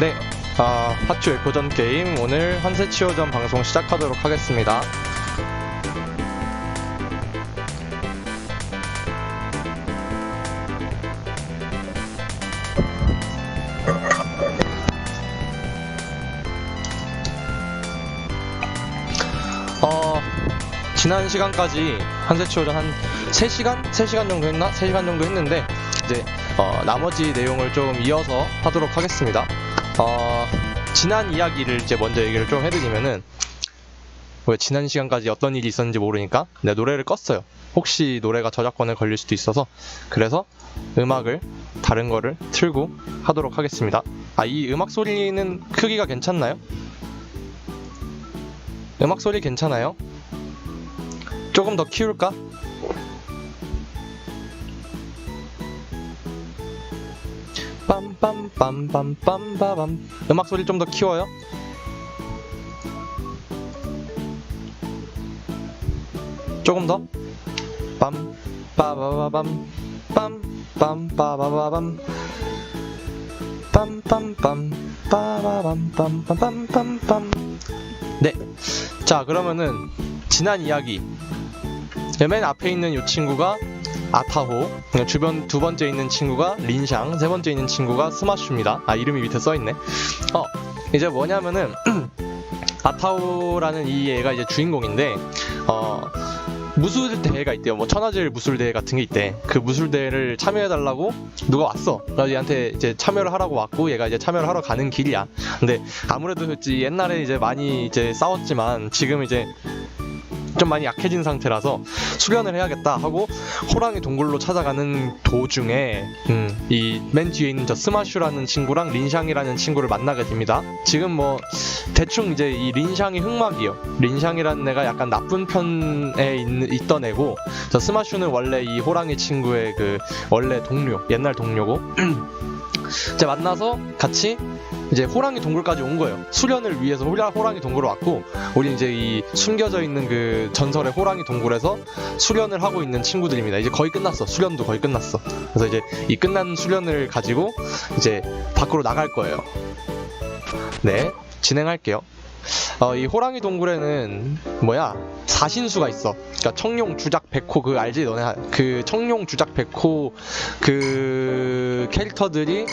네, 아, 파츠 웨포전 게임 오늘 환세치오전 방송 시작하도록 하겠습니다. 어, 지난 시간까지 한세치오전 한 3시간? 3시간 정도 했나? 3시간 정도 했는데 이제 어, 나머지 내용을 좀 이어서 하도록 하겠습니다. 어, 지난 이야기를 이제 먼저 얘기를 좀 해드리면은 왜 지난 시간까지 어떤 일이 있었는지 모르니까 내 노래를 껐어요. 혹시 노래가 저작권에 걸릴 수도 있어서 그래서 음악을 다른 거를 틀고 하도록 하겠습니다. 아, 이 음악 소리는 크기가 괜찮나요? 음악 소리 괜찮아요? 조금 더 키울까? 빰빰빰빰빰빠밤 음악 소리 좀더 키워요? 조금 더? 빰 빠바바밤 빰 빰 빠바바밤 빰빰빰 빠바밤 빰빰빰빰빰 네. 자, 그러면은 지난 이야기. 맨 앞에 있는 이 친구가 아타호, 그냥 주변 두 번째 있는 친구가 린샹, 세 번째 있는 친구가 스마슈입니다. 아, 이름이 밑에 써 있네. 어, 이제 뭐냐면은 아타오라는 이 애가 이제 주인공인데 어 무술 대회가 있대요. 뭐 천하제일 무술 대회 같은 게 있대. 그 무술 대회를 참여해 달라고 누가 왔어. 그래서 얘한테 이제 참여를 하라고 왔고 얘가 이제 참여를 하러 가는 길이야. 근데 아무래도 옛날에 이제 많이 이제 싸웠지만 지금 이제 좀 많이 약해진 상태라서 수련을 해야겠다 하고 호랑이 동굴로 찾아가는 도중에 음, 이맨 뒤에 있는 저 스마슈라는 친구랑 린샹이라는 친구를 만나게 됩니다. 지금 뭐 대충 이제 이 린샹이 흑막이요. 린샹이라는 애가 약간 나쁜 편에 있, 있던 애고 저 스마슈는 원래 이 호랑이 친구의 그 원래 동료, 옛날 동료고 이제 만나서 같이 이제 호랑이 동굴까지 온 거예요. 수련을 위해서 호랑이 동굴을 왔고, 우리 이제 이 숨겨져 있는 그 전설의 호랑이 동굴에서 수련을 하고 있는 친구들입니다. 이제 거의 끝났어. 수련도 거의 끝났어. 그래서 이제 이 끝난 수련을 가지고 이제 밖으로 나갈 거예요. 네, 진행할게요. 어, 이 호랑이 동굴에는 뭐야 사신수가 있어. 그러니까 청룡, 주작, 백호 그 알지 너네 그 청룡, 주작, 백호 그 캐릭터들이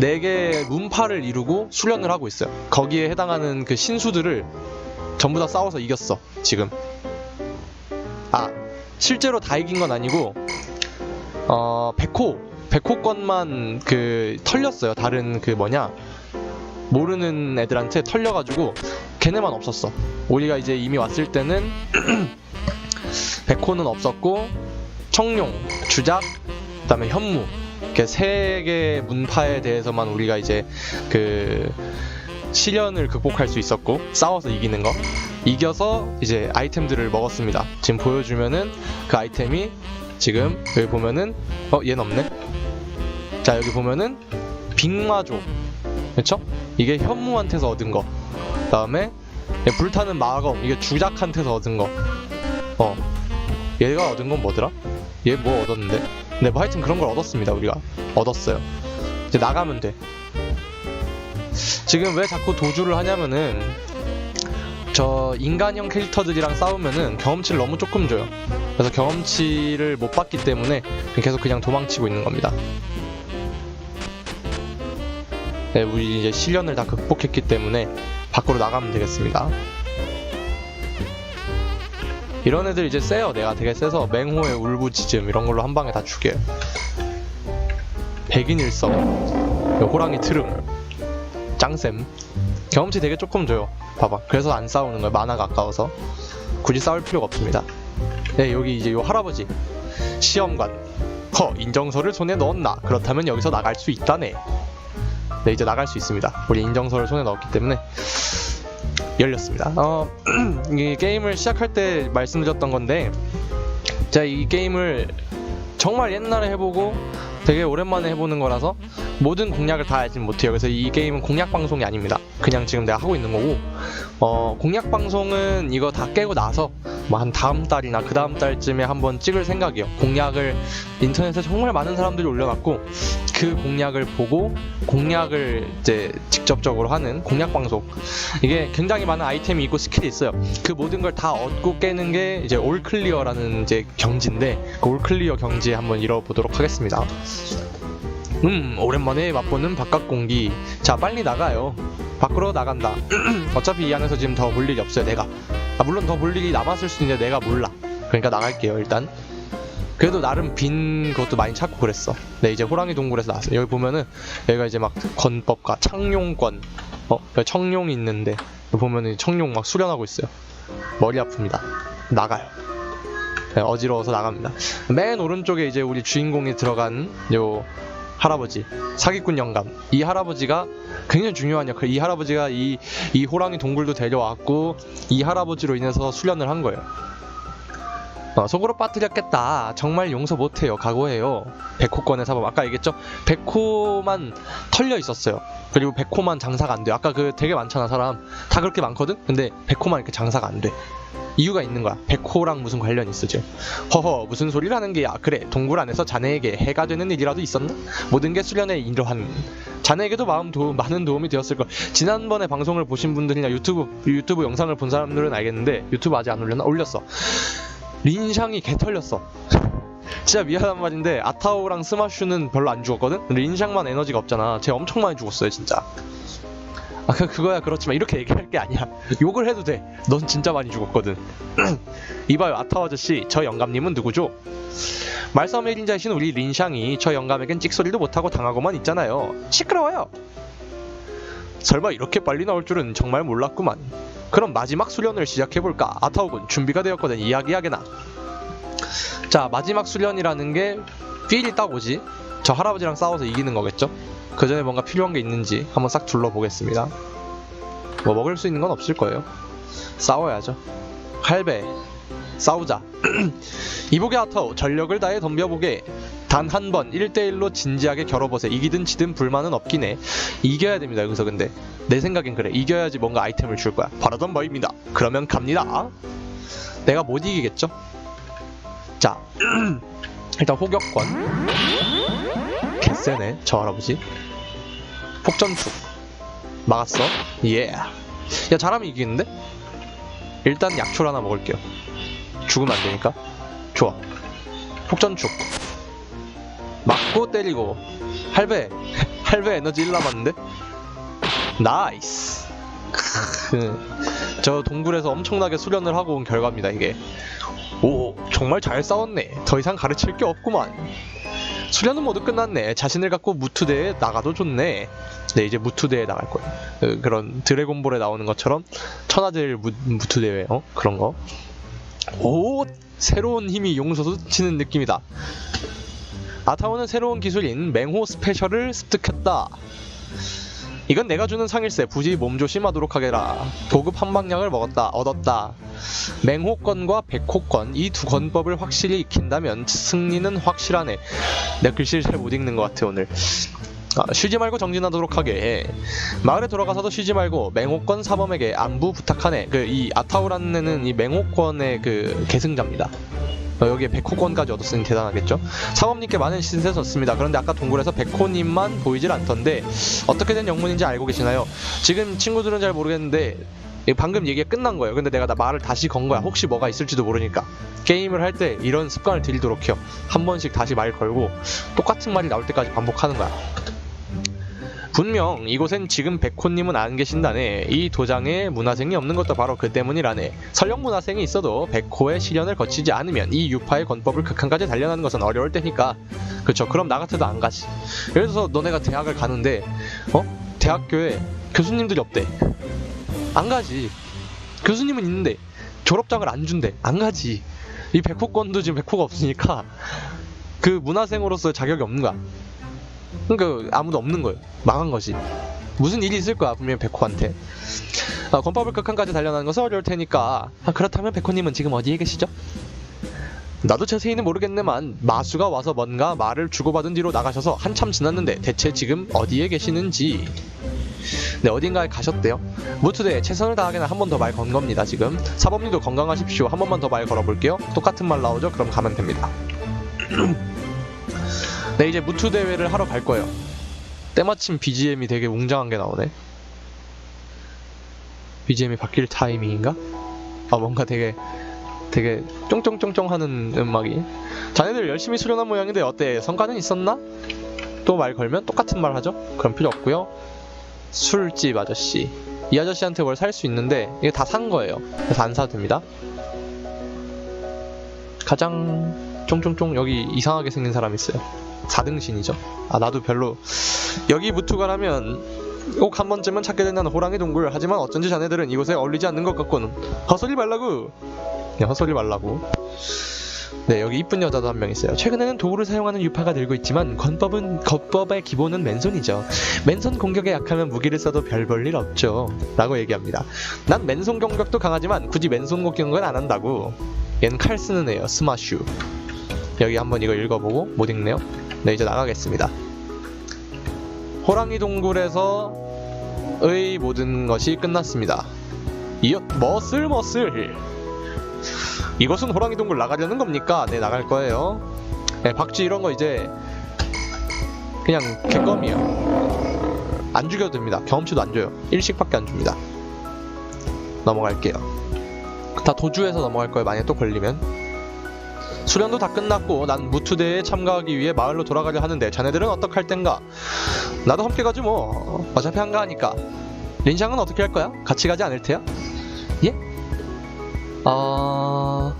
네 개의 문파를 이루고 수련을 하고 있어요. 거기에 해당하는 그 신수들을 전부 다 싸워서 이겼어. 지금. 아 실제로 다 이긴 건 아니고 어 백호 백호 건만 그 털렸어요. 다른 그 뭐냐 모르는 애들한테 털려가지고 걔네만 없었어. 우리가 이제 이미 왔을 때는 백호는 없었고 청룡, 주작, 그 다음에 현무 이렇게 세개 문파에 대해서만 우리가 이제 그 시련을 극복할 수 있었고 싸워서 이기는 거 이겨서 이제 아이템들을 먹었습니다. 지금 보여주면은 그 아이템이 지금 여기 보면은 어 얘는 없네. 자 여기 보면은 빅마조 그쵸? 이게 현무한테서 얻은 거. 그다음에 얘 불타는 마검 이게 주작한테서 얻은 거. 어 얘가 얻은 건 뭐더라? 얘 뭐 얻었는데? 네, 뭐 하여튼 그런 걸 얻었습니다, 우리가. 얻었어요. 이제 나가면 돼. 지금 왜 자꾸 도주를 하냐면은, 저 인간형 캐릭터들이랑 싸우면은 경험치를 너무 조금 줘요. 그래서 경험치를 못 받기 때문에 계속 그냥 도망치고 있는 겁니다. 네, 우리 이제 시련을 다 극복했기 때문에 밖으로 나가면 되겠습니다. 이런 애들 이제 세요. 내가 되게 세서 맹호의 울부짖음 이런 걸로 한 방에 다 죽여요. 백인일성, 호랑이 트름, 짱쌤. 경험치 되게 조금 줘요. 봐봐. 그래서 안 싸우는 거예요. 만화가 아까워서. 굳이 싸울 필요가 없습니다. 네, 여기 이제 요 할아버지. 시험관. 허, 인정서를 손에 넣었나? 그렇다면 여기서 나갈 수 있다네. 네, 이제 나갈 수 있습니다. 우리 인정서를 손에 넣었기 때문에 열렸습니다. 어, 이 게임을 시작할 때 말씀드렸던 건데, 제가 이 게임을 정말 옛날에 해보고 되게 오랜만에 해보는 거라서 모든 공략을 다 알지는 못해요. 그래서 이 게임은 공략 방송이 아닙니다. 그냥 지금 내가 하고 있는 거고, 어, 공략 방송은 이거 다 깨고 나서 뭐 한 다음 달이나 그 다음 달쯤에 한번 찍을 생각이에요. 공약을 인터넷에 정말 많은 사람들이 올려놨고 그 공약을 보고 공약을 이제 직접적으로 하는 공약 방송 이게 굉장히 많은 아이템이 있고 스킬이 있어요. 그 모든 걸 다 얻고 깨는 게 이제 올 클리어라는 이제 경지인데 그 올 클리어 경지 한번 이뤄보도록 하겠습니다. 음 오랜만에 맛보는 바깥 공기 자 빨리 나가요 밖으로 나간다. 어차피 이 안에서 지금 더 볼 일이 없어요 내가. 아, 물론 더 볼 일이 남았을 수도 있는데 내가 몰라. 그러니까 나갈게요 일단. 그래도 나름 빈 것도 많이 찾고 그랬어. 네 이제 호랑이 동굴에서 나왔어요. 여기 보면은 여기가 이제 막 건법과 창룡권. 어 청룡이 있는데 여기 보면은 청룡 막 수련하고 있어요. 머리 아픕니다. 나가요. 네, 어지러워서 나갑니다. 맨 오른쪽에 이제 우리 주인공이 들어간 요 할아버지 사기꾼 영감. 이 할아버지가 굉장히 중요한 역할. 이 할아버지가 이, 이 호랑이 동굴도 데려왔고 이 할아버지로 인해서 수련을 한 거예요 어, 속으로 빠뜨렸겠다. 정말 용서 못해요. 각오해요. 백호권의 사범. 아까 얘기했죠? 백호만 털려 있었어요. 그리고 백호만 장사가 안 돼요. 아까 그 되게 많잖아 사람. 다 그렇게 많거든? 근데 백호만 이렇게 장사가 안 돼. 이유가 있는 거야. 백호랑 무슨 관련이 지금? 허허 무슨 소리를 하는 게야? 그래 동굴 안에서 자네에게 해가 되는 일이라도 있었나? 모든 게 수련의 이러한 자네에게도 마음 도움, 많은 도움이 되었을 걸. 지난번에 방송을 보신 분들이나 유튜브 유튜브 영상을 본 사람들은 알겠는데 유튜브 아직 안 올렸나? 올렸어 린샹이 개 털렸어. 진짜 미안한 말인데 아타오랑 스마슈는 별로 안 죽었거든? 린샹만 에너지가 없잖아. 쟤 엄청 많이 죽었어요 진짜. 아 그, 그거야 그렇지만 이렇게 얘기할 게 아니야. 욕을 해도 돼넌 진짜 많이 죽었거든. 이봐요 아타오 아저씨. 저 영감님은 누구죠? 말싸움의 1인자이신 우리 린샹이 저 영감에겐 찍소리도 못하고 당하고만 있잖아요. 시끄러워요. 설마 이렇게 빨리 나올 줄은 정말 몰랐구만 그럼 마지막 수련을 시작해볼까? 아타오군 준비가 되었거든 이야기하게나. 자 마지막 수련이라는 게 필이 딱 오지. 저 할아버지랑 싸워서 이기는 거겠죠? 그 전에 뭔가 필요한 게 있는지 한번 싹 둘러보겠습니다. 뭐 먹을 수 있는 건 없을 거예요. 싸워야죠. 할배 싸우자. 이보게 아타오 전력을 다해 덤벼보게. 단 한 번 1대1로 진지하게 겨뤄보세. 이기든 지든 불만은 없긴 해. 이겨야 됩니다 여기서 근데 내 생각엔 그래. 이겨야지 뭔가 아이템을 줄 거야. 바라던 바입니다. 그러면 갑니다. 내가 못 이기겠죠? 자 일단 호격권. 개쎄네. 저 할아버지. 폭전축 막았어. 예. 야 잘하면 이기는데? 일단 약초 하나 먹을게요. 죽으면 안 되니까. 좋아. 폭전축 맞고 때리고. 할배. 할배 에너지 1 남았는데 나이스. 저 동굴에서 엄청나게 수련을 하고 온 결과입니다 이게. 오 정말 잘 싸웠네. 더 이상 가르칠 게 없구만. 수련은 모두 끝났네. 자신을 갖고 무투대에 나가도 좋네. 네 이제 무투대에 나갈 거예요. 그, 그런 드래곤볼에 나오는 것처럼 천하제일 무, 무투대회 어? 그런 거오 새로운 힘이 용솟치는 느낌이다. 아타오는 새로운 기술인 맹호 스페셜을 습득했다 이건 내가 주는 상일세. 부지 몸조심하도록 하게라. 고급 한방약을 먹었다 얻었다. 맹호권과 백호권 이 두 권법을 확실히 익힌다면 승리는 확실하네. 내 글씨를 잘 못 읽는 것 같아 오늘. 아, 쉬지 말고 정진하도록 하게. 해. 마을에 돌아가서도 쉬지 말고 맹호권 사범에게 안부 부탁하네. 그 이 아타오라는 애는 이 맹호권의 그 계승자입니다. 어, 여기에 백호권까지 얻었으니 대단하겠죠? 사범님께 많은 신세 졌습니다. 그런데 아까 동굴에서 백호님만 보이질 않던데 어떻게 된 영문인지 알고 계시나요? 지금 친구들은 잘 모르겠는데 방금 얘기가 끝난 거예요. 근데 내가 나 말을 다시 건 거야. 혹시 뭐가 있을지도 모르니까. 게임을 할 때 이런 습관을 들이도록 해요. 한 번씩 다시 말 걸고 똑같은 말이 나올 때까지 반복하는 거야. 분명 이곳엔 지금 백호님은 안 계신다네. 이 도장에 문화생이 없는 것도 바로 그 때문이라네. 설령 문화생이 있어도 백호의 시련을 거치지 않으면 이 유파의 권법을 극한까지 단련하는 것은 어려울 테니까. 그쵸. 그럼 나 같아도 안 가지. 예를 들어서 너네가 대학을 가는데, 어? 대학교에 교수님들이 없대. 안 가지. 교수님은 있는데 졸업장을 안 준대. 안 가지. 이 백호권도 지금 백호가 없으니까 그 문화생으로서 자격이 없는 거야. 그러니까 아무도 없는 거예요. 망한 것이. 무슨 일이 있을 거야 분명히 백호한테. 아, 권법을 극한까지 단련하는 것은 어려울 테니까. 아, 그렇다면 백호님은 지금 어디에 계시죠? 나도 자세히는 모르겠네만 마수가 와서 뭔가 말을 주고받은 뒤로 나가셔서 한참 지났는데 대체 지금 어디에 계시는지 네 어딘가에 가셨대요 무투대에 최선을 다하게는 한 번 더 말 건 겁니다 지금 사범님도 건강하십시오 한 번만 더 말 걸어볼게요 똑같은 말 나오죠 그럼 가면 됩니다 네 이제 무투 대회를 하러 갈 거예요 때마침 BGM이 되게 웅장한 게 나오네 BGM이 바뀔 타이밍인가? 아 뭔가 되게 되게 쫑쫑쫑쫑 하는 음악이 자네들 열심히 수련한 모양인데 어때? 성과는 있었나? 또 말 걸면 똑같은 말 하죠? 그럼 필요 없고요 술집 아저씨 이 아저씨한테 뭘 살 수 있는데 이게 다 산 거예요 그래서 안 사도 됩니다 가장 쫑쫑쫑 여기 이상하게 생긴 사람 있어요 4등신이죠. 아 나도 별로 여기 무투가라면 꼭 한 번쯤은 찾게 된다는 호랑이 동굴. 하지만 어쩐지 자네들은 이곳에 어울리지 않는 것 같군 헛소리 말라고. 네, 헛소리 말라고. 네 여기 이쁜 여자도 한 명 있어요. 최근에는 도구를 사용하는 유파가 늘고 있지만 권법은 겉법의 기본은 맨손이죠. 맨손 공격에 약하면 무기를 써도 별 볼 일 없죠. 라고 얘기합니다. 난 맨손 공격도 강하지만 굳이 맨손 공격은 안 한다고. 얘는 칼 쓰는 애예요. 스마슈 여기 한번 이거 읽어보고 못 읽네요. 네 이제 나가겠습니다. 호랑이 동굴에서의 모든 것이 끝났습니다. 이어 머슬 머슬. 이것은 호랑이 동굴 나가려는 겁니까? 네 나갈 거예요. 네 박쥐 이런 거 이제 그냥 개껌이에요. 안 죽여도 됩니다. 경험치도 안 줘요. 일식밖에 안 줍니다. 넘어갈게요. 다 도주해서 넘어갈 거예요. 만약에 또 걸리면 수련도 다 끝났고 난 무투대에 참가하기 위해 마을로 돌아가려 하는데 자네들은 어떡할 땐가 나도 함께 가지 뭐 어차피 한가하니까 린샹은 어떻게 할 거야? 같이 가지 않을 테야? 예? 어...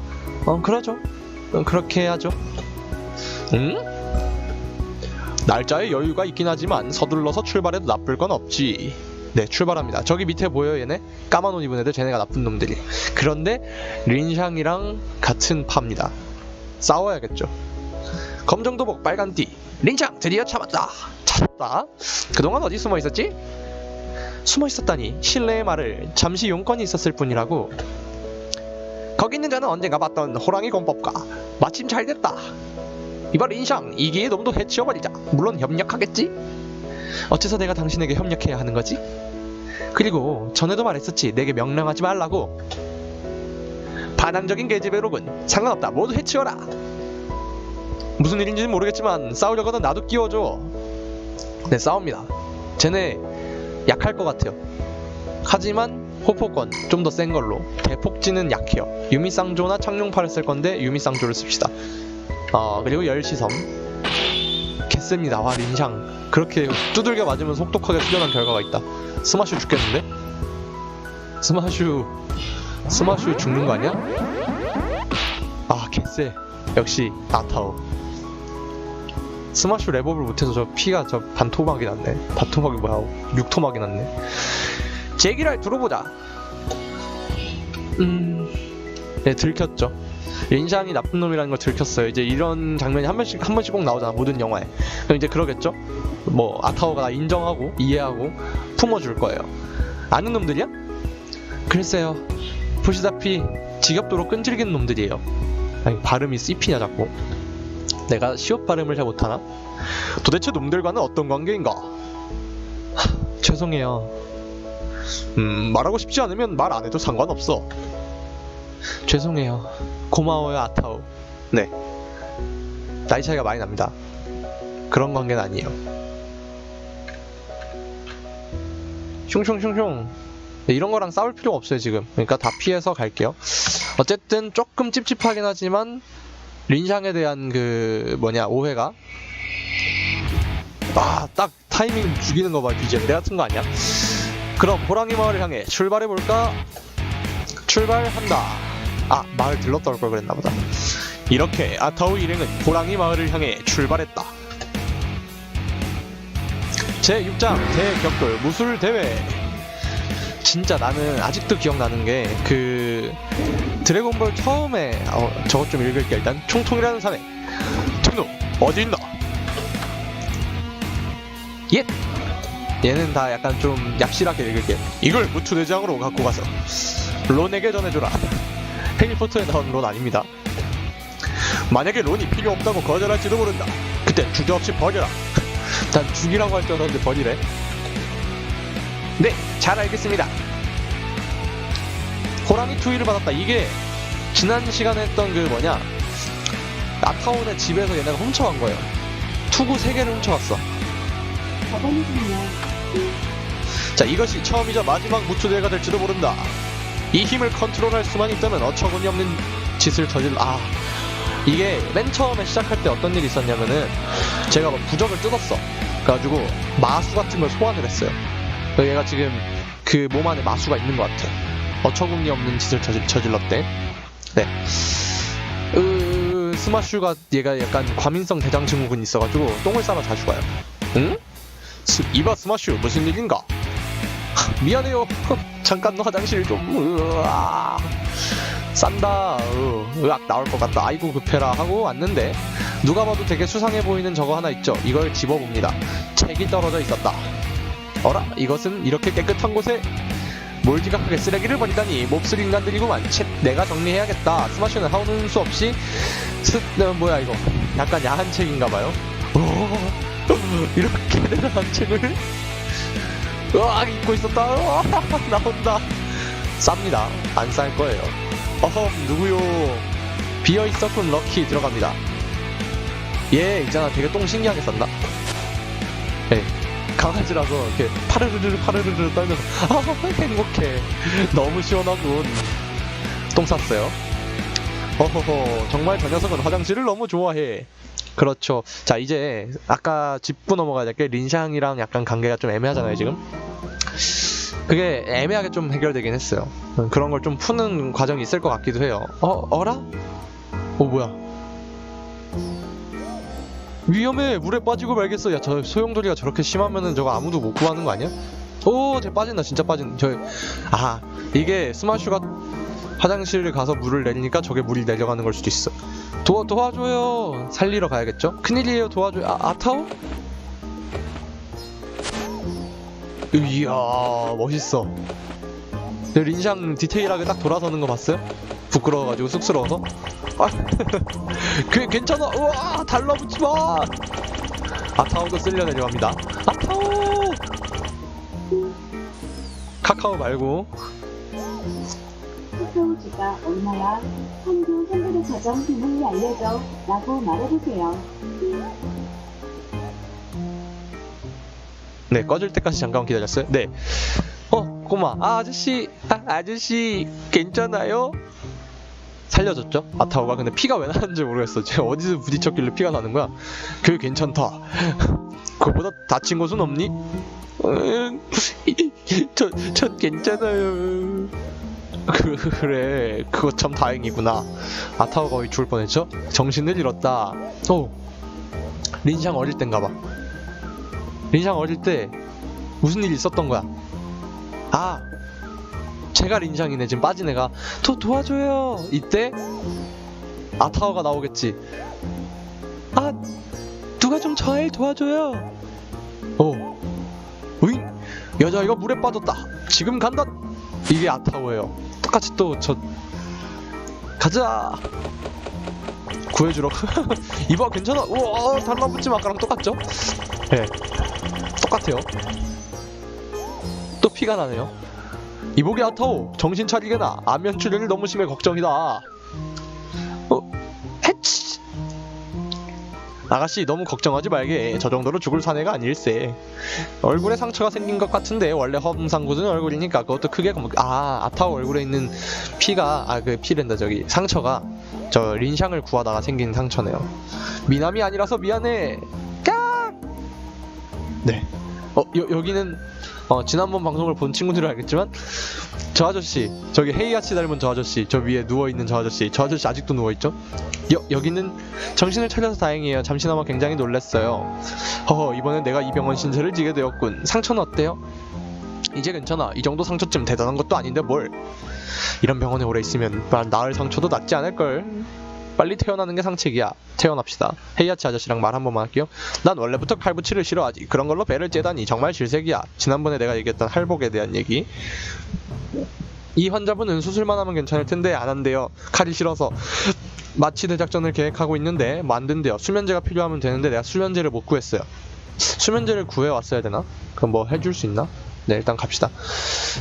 어 그러죠 어, 그렇게 해야죠 응? 날짜에 여유가 있긴 하지만 서둘러서 출발해도 나쁠 건 없지 네 출발합니다 저기 밑에 보여 얘네? 까만 옷 입은 애들 쟤네가 나쁜 놈들이 그런데 린샹이랑 같은 파입니다 싸워야겠죠. 검정도복 빨간 띠. 린샹 드디어 참았다. 찾았다? 그동안 어디 숨어 있었지? 숨어 있었다니 신뢰의 말을 잠시 용건이 있었을 뿐이라고. 거기 있는 자는 언젠가 봤던 호랑이 공법과 마침 잘 됐다. 이번 린샹 이기의 놈도 해치워버리자. 물론 협력하겠지? 어째서 내가 당신에게 협력해야 하는 거지? 그리고 전에도 말했었지 내게 명령하지 말라고 반항적인 계집애로군 상관없다. 모두 해치워라. 무슨 일인지는 모르겠지만 싸우려거든 나도 끼워줘. 네 싸웁니다. 쟤네 약할 것 같아요. 하지만 호포권 좀 더 센 걸로 대폭진은 약해요. 유미쌍조나 창룡파를 쓸 건데 유미쌍조를 씁시다. 어 그리고 열시섬. 개셉니다. 와 린샹. 그렇게 두들겨 맞으면 속독하게 수련한 결과가 있다. 스마슈 죽겠는데? 스마슈 스마슈 죽는 거 아니야? 아 개쎄. 역시 아타오. 스마슈 랩업을 못해서 저 피가 저 반토막이 났네. 반토막이 뭐야? 육토막이 났네. 제기를 들어보자. 음... 네 들켰죠. 린샹이 나쁜 놈이라는 걸 들켰어요. 이제 이런 장면이 한 번씩 한 번씩 꼭 나오잖아 모든 영화에. 그럼 이제 그러겠죠? 뭐 아타오가 나 인정하고 이해하고 품어줄 거예요. 아는 놈들이야? 글쎄요 보시다피 지겹도록 끈질긴 놈들이에요. 아니 발음이 씹히냐 자꾸. 내가 시옷 발음을 잘 못하나? 도대체 놈들과는 어떤 관계인가? 하, 죄송해요. 음 말하고 싶지 않으면 말 안 해도 상관없어. 죄송해요. 고마워요 아타오. 네. 나이 차이가 많이 납니다. 그런 관계는 아니에요. 슝슝슝슝. 네, 이런 거랑 싸울 필요가 없어요 지금. 그러니까 다 피해서 갈게요. 어쨌든 조금 찝찝하긴 하지만 린샹에 대한 그 뭐냐 오해가. 아 딱 타이밍 죽이는 거봐 BGM 내 같은 거 아니야? 그럼 호랑이 마을을 향해 출발해볼까? 출발한다. 아 마을 들렀다 올 걸 그랬나 보다. 이렇게 아타오 일행은 호랑이 마을을 향해 출발했다. 제6장 대격돌 무술 대회 진짜 나는 아직도 기억나는 게 그 드래곤볼 처음에 어, 저것 좀 읽을게 일단 총통이라는 사내. 트노 어디 있나 예. 얘는 다 약간 좀 얍실하게 읽을게 이걸 무투 대장으로 갖고 가서 론에게 전해줘라. 해리포터에 나온 론 아닙니다. 만약에 론이 필요 없다고 거절할지도 모른다. 그때 주저없이 버려라. 난 죽이라고 할 줄 알았는데 버리래 네, 잘 알겠습니다. 호랑이 투위를 받았다. 이게 지난 시간에 했던 그 뭐냐 아타온의 집에서 얘네가 훔쳐간 거예요. 투구 3개를 훔쳐갔어. 자, 이것이 처음이자 마지막 무투대가 될지도 모른다. 이 힘을 컨트롤할 수만 있다면 어처구니 없는 짓을 저질, 아. 이게 맨 처음에 시작할 때 어떤 일이 있었냐면은 제가 막 부적을 뜯었어. 그래가지고 마수 같은 걸 소환을 했어요. 그래서 얘가 지금 그 몸 안에 마수가 있는 것 같아. 어처구니 없는 짓을 저질, 저질렀대. 네. 으, 스마슈가 얘가 약간 과민성 대장 증후군이 있어가지고 똥을 싸러 자주 가요. 응? 스- 이봐 스마슈 무슨 일인가? 미안해요. 잠깐 화장실 좀. 으아. 싼다. 으, 으악 나올 것 같다. 아이고 급해라 하고 왔는데 누가 봐도 되게 수상해 보이는 저거 하나 있죠. 이걸 집어봅니다. 책이 떨어져 있었다. 어라? 이것은 이렇게 깨끗한 곳에 몰지각하게 쓰레기를 버리다니 몹쓸 인간들이구만. 책 내가 정리해야겠다. 스마시는 하는 수 없이 스 어, 뭐야 이거? 약간 야한 책인가봐요. 이렇게 대단한 책을 으악 입고 있었다 으악, 나온다 쌉니다 안 쌀 거예요 어허 누구요 비어있었군 럭키 들어갑니다 얘 있잖아 되게 똥 신기하게 썼나 네 강아지라서 이렇게 파르르르 파르르르 떨면서 아 행복해 너무 시원하군 똥 쌌어요 어허허 정말 저 녀석은 화장실을 너무 좋아해 그렇죠. 자, 이제 아까 짚고 넘어가야 될 게 린샹이랑 약간 관계가 좀 애매하잖아요, 지금. 그게 애매하게 좀 해결되긴 했어요. 음, 그런 걸 좀 푸는 과정이 있을 것 같기도 해요. 어, 어라? 어, 뭐야? 위험해! 물에 빠지고 말겠어. 야, 저 소용돌이가 저렇게 심하면은 저거 아무도 못 구하는 거 아니야? 오, 쟤 빠진다. 진짜 빠진. 저, 아, 이게 스마슈가 화장실을 가서 물을 내리니까 저게 물이 내려가는 걸 수도 있어. 도와, 도와줘요. 살리러 가야겠죠? 큰일이에요. 도와줘요. 아, 아타오? 이야, 멋있어. 저 린샹 디테일하게 딱 돌아서는 거 봤어요? 부끄러워가지고 쑥스러워서? 아, 그, 괜찮아. 우와, 달라붙지 마. 아타오도 쓸려 내려갑니다. 아타오! 카카오 말고. 카카오주가 얼마야? 한두 선물의 저장 비밀이 알려줘. 라고 말해보세요. 네, 꺼질 때까지 잠깐 기다렸어요. 네. 어, 고마. 아, 아저씨, 아, 아저씨, 괜찮아요? 살려줬죠? 아타오가 근데 피가 왜 나는지 모르겠어. 제가 어디서 부딪혔길래 피가 나는 거야? 그 괜찮다. 그보다 다친 곳은 없니? 음, 저, 전 괜찮아요. 그, 그래. 그거 참 다행이구나. 아타오가 거의 죽을 뻔했죠? 정신을 잃었다. 오. 린샹 어릴 땐가 봐. 린샹 어릴 때 무슨 일이 있었던 거야? 아, 제가 린샹이네. 지금 빠진 애가 도 도와줘요. 이때 아타오가 나오겠지. 아, 누가 좀 저 아이 도와줘요. 어, 으잉, 여자아이가 물에 빠졌다. 지금 간다. 이게 아타오예요. 똑같이 또 저 가자. 구해주러. 이봐 괜찮아. 우와 달라붙지 마. 아까랑 똑같죠? 네. 똑같아요. 또 피가 나네요. 이보게 아타오 정신 차리게나. 안면 출혈이 너무 심해 걱정이다. 어, 해치. 아가씨 너무 걱정하지 말게. 저 정도로 죽을 사내가 아닐세. 얼굴에 상처가 생긴 것 같은데 원래 허풍상구는 얼굴이니까 그것도 크게 검- 아 아타오 얼굴에 있는 피가 아 그 피랜다 저기. 상처가 저 린샹을 구하다가 생긴 상처네요. 미남이 아니라서 미안해. 깍! 네. 어, 여, 여기는 어, 지난번 방송을 본 친구들은 알겠지만 저 아저씨 저기 헤이아치 닮은 저 아저씨 저 위에 누워있는 저 아저씨 저 아저씨 아직도 누워있죠? 여, 여기는 정신을 차려서 다행이에요. 잠시나마 굉장히 놀랐어요. 허허 이번엔 내가 이 병원 신세를 지게 되었군. 상처는 어때요? 이제 괜찮아. 이 정도 상처쯤 대단한 것도 아닌데 뭘. 이런 병원에 오래 있으면 나- 나을 상처도 낫지 않을걸 빨리 태어나는 게 상책이야 태어납시다 헤이아치 아저씨랑 말 한 번만 할게요 난 원래부터 칼붙이를 싫어하지. 그런 걸로 배를 째다니 정말 질색이야. 지난번에 내가 얘기했던 할복에 대한 얘기. 이 환자분은 수술만 하면 괜찮을 텐데 안 한대요. 칼이 싫어서. 마취 대작전을 계획하고 있는데 만든대요. 수면제가 필요하면 되는데 내가 수면제를 못 구했어요. 수면제를 구해 왔어야 되나? 그럼 뭐 해줄 수 있나? 네 일단 갑시다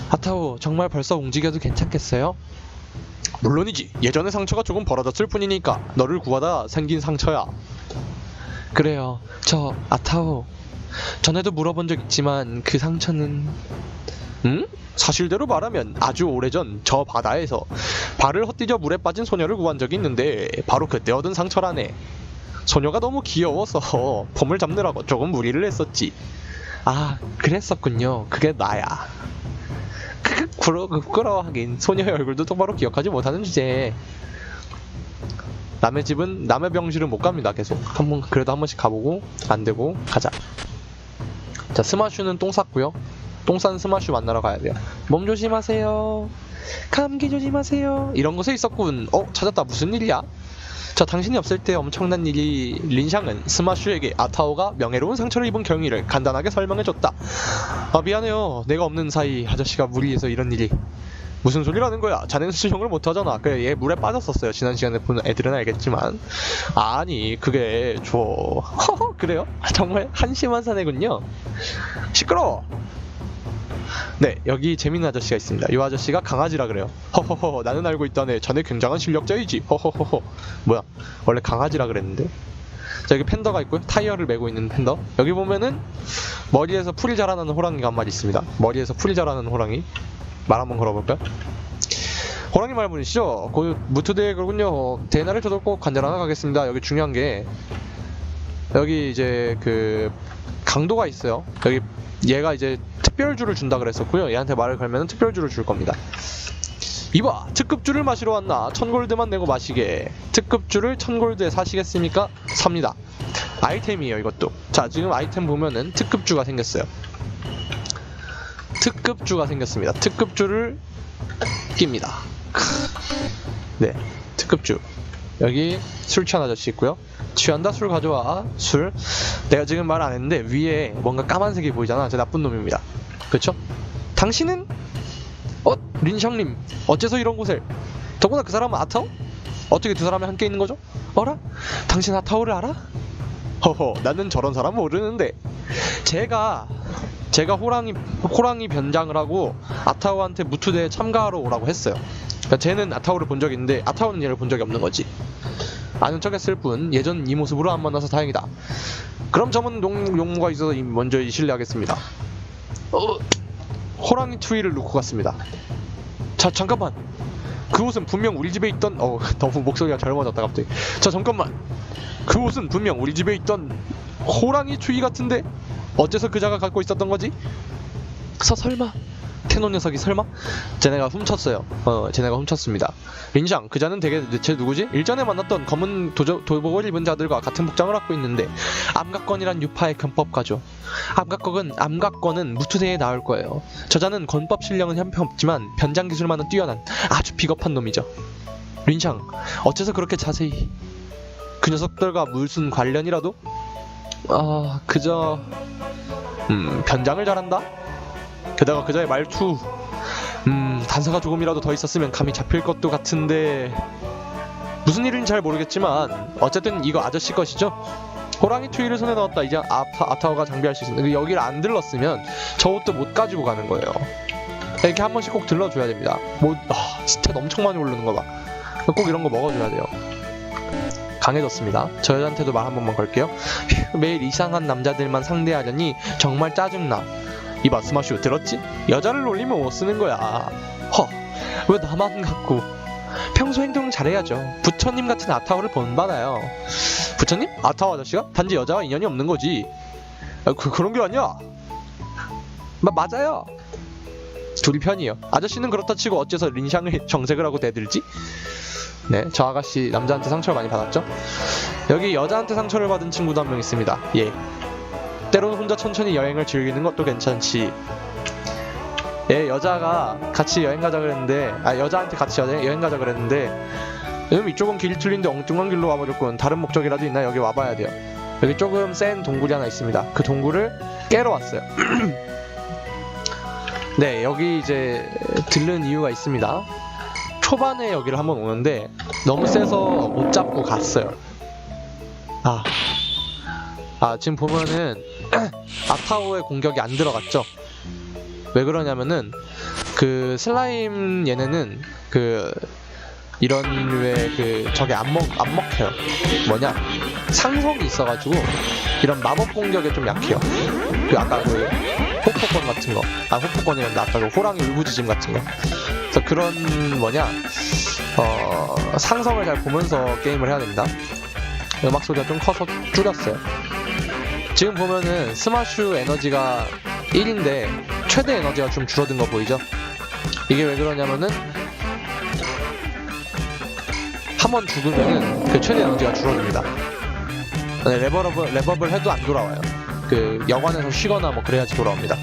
아타오 정말 벌써 움직여도 괜찮겠어요? 물론이지. 예전의 상처가 조금 벌어졌을 뿐이니까 너를 구하다 생긴 상처야. 그래요. 저 아타오. 전에도 물어본 적 있지만 그 상처는 응? 사실대로 말하면 아주 오래전 저 바다에서 발을 헛디뎌 물에 빠진 소녀를 구한 적이 있는데 바로 그때 얻은 상처라네. 소녀가 너무 귀여워서 폼을 잡느라고 조금 무리를 했었지. 아 그랬었군요. 그게 나야 부러, 부끄러워하긴 소녀의 얼굴도 똑바로 기억하지 못하는 주제에 남의 집은 남의 병실은 못 갑니다 계속. 한번 그래도 한 번씩 가보고 안 되고 가자. 자 스마슈는 똥 쌌고요. 똥싼 스마슈 만나러 가야 돼요. 몸 조심하세요. 감기 조심하세요. 이런 곳에 있었군. 어 찾았다. 무슨 일이야 자 당신이 없을 때 엄청난 일이 린샹은 스마슈에게 아타오가 명예로운 상처를 입은 경위를 간단하게 설명해줬다. 아 미안해요. 내가 없는 사이 아저씨가 무리해서 이런 일이. 무슨 소리라는 거야? 자네는 수영을 못하잖아. 그래 얘 물에 빠졌었어요. 지난 시간에 본 애들은 알겠지만. 아니 그게 저 허허 그래요? 아, 정말 한심한 사내군요. 시끄러워 네 여기 재밌는 아저씨가 있습니다. 이 아저씨가 강아지라 그래요. 허허허 나는 알고 있다네. 자네 굉장한 실력자이지. 허허허허. 뭐야? 원래 강아지라 그랬는데. 자 여기 팬더가 있고요. 타이어를 메고 있는 팬더. 여기 보면은 머리에서 풀이 자라나는 호랑이가 한 마리 있습니다. 머리에서 풀이 자라나는 호랑이. 말 한번 걸어볼까요? 호랑이 말분이시죠? 그 무트대에 그러군요. 대나를 꼭 관절 하나 가겠습니다. 여기 중요한 게 여기 이제 그 강도가 있어요. 여기 얘가 이제 특별주를 준다 그랬었고요. 얘한테 말을 걸면 특별주를 줄 겁니다. 이봐 특급주를 마시러 왔나? 천골드만 내고 마시게. 특급주를 천골드에 사시겠습니까? 삽니다. 아이템이에요 이것도. 자 지금 아이템 보면은 특급주가 생겼어요. 특급주가 생겼습니다. 특급주를 낍니다. 네 특급주. 여기 술 취한 아저씨 있고요 취한다 술 가져와 술 내가 지금 말 안 했는데 위에 뭔가 까만색이 보이잖아 저 나쁜 놈입니다 그쵸? 당신은? 어? 린샹님 어째서 이런 곳에 더구나 그 사람은 아타오? 어떻게 두 사람이 함께 있는 거죠? 어라? 당신 아타오를 알아? 허허 나는 저런 사람 모르는데 제가 제가 호랑이 호랑이 변장을 하고 아타오한테 무투대에 참가하러 오라고 했어요 그러니까 쟤는 아타오를 본 적이 있는데 아타오는 얘를 본 적이 없는 거지 아는 척했을 뿐 예전 이 모습으로 안 만나서 다행이다. 그럼 저는 용, 용무가 있어서 이- 먼저 이 실례하겠습니다. 어, 호랑이 트위를 놓고 갔습니다. 자 잠깐만. 그 옷은 분명 우리 집에 있던 어 너무 목소리가 젊어졌다 갑자기. 자 잠깐만. 그 옷은 분명 우리 집에 있던 호랑이 트위 같은데 어째서 그자가 갖고 있었던 거지? 서 설마 테노 녀석이 설마? 쟤네가 훔쳤어요 어 쟤네가 훔쳤습니다 린샹 그자는 되게 대체 누구지? 일전에 만났던 검은 도저, 도복을 입은 자들과 같은 복장을 갖고 있는데 암각권이란 유파의 견법가죠 암각권은 암각권은 무투대에 나올 거예요 저자는 권법 실력은 형편없지만 변장 기술만은 뛰어난 아주 비겁한 놈이죠 린샹 어째서 그렇게 자세히 그 녀석들과 무슨 관련이라도? 아 그저 음 변장을 잘한다? 게다가 그자의 말투 음 단서가 조금이라도 더 있었으면 감이 잡힐 것도 같은데 무슨 일인지 잘 모르겠지만 어쨌든 이거 아저씨 것이죠. 호랑이 트위를 손에 넣었다. 이제 아타, 아타오가 장비할 수 있는데 여기를 안 들렀으면 저 옷도 못 가지고 가는 거예요. 이렇게 한 번씩 꼭 들러줘야 됩니다. 뭐 아, 스탯 엄청 많이 오르는 거봐꼭 이런 거 먹어줘야 돼요. 강해졌습니다. 저 여자한테도 말 한 번만 걸게요. 매일 이상한 남자들만 상대하려니 정말 짜증나 이봐 스마슈 들었지? 여자를 놀리면 못 쓰는 거야 허 왜 나만 갖고 평소 행동 잘해야죠 부처님 같은 아타오를 본받아요 부처님? 아타오 아저씨가? 단지 여자와 인연이 없는 거지 아, 그, 그런 게 아니야 마, 맞아요 둘이 편이에요 아저씨는 그렇다 치고 어째서 린샹을 정색을 하고 대들지? 네, 저 아가씨 남자한테 상처를 많이 받았죠? 여기 여자한테 상처를 받은 친구도 한 명 있습니다. 예. 때로는 혼자 천천히 여행을 즐기는 것도 괜찮지. 예, 여자가 같이 여행 가자 그랬는데, 아, 여자한테 같이 여행, 가자 그랬는데, 음, 이쪽은 길 틀린데 엉뚱한 길로 와버렸군. 다른 목적이라도 있나? 여기 와봐야 돼요. 여기 조금 센 동굴이 하나 있습니다. 그 동굴을 깨러 왔어요. 네, 여기 이제 들른 이유가 있습니다. 초반에 여기를 한번 오는데 너무 세서 못 잡고 갔어요. 아, 아 지금 보면은 아타오의 공격이 안 들어갔죠. 왜 그러냐면은 그 슬라임 얘네는 그 이런 류의 그 저게 안 먹 안 먹혀요. 뭐냐 상성이 있어가지고 이런 마법 공격에 좀 약해요. 그 아까 그 호포권 같은 거, 아 호포권이란다 아까 그 호랑이 울부짖음 같은 거. 그래서 그런 뭐냐 어 상성을 잘 보면서 게임을 해야 됩니다. 음악 소리가 좀 커서 줄였어요. 지금 보면은 스마슈 에너지가 1인데 최대 에너지가 좀 줄어든 거 보이죠? 이게 왜 그러냐면은 한 번 죽으면은 그 최대 에너지가 줄어듭니다. 네, 레버업을, 레버업을 해도 안 돌아와요. 그 여관에서 쉬거나 뭐 그래야지 돌아옵니다.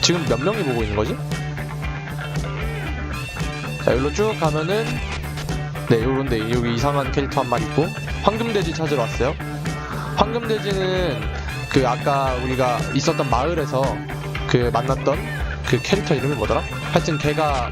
지금 몇 명이 보고 있는 거지? 자, 여기로 쭉 가면은 네, 요런데 여기 이상한 캐릭터 한 마리 있고 황금돼지 찾으러 왔어요. 황금돼지는 그 아까 우리가 있었던 마을에서 그 만났던 그 캐릭터 이름이 뭐더라? 하여튼 걔가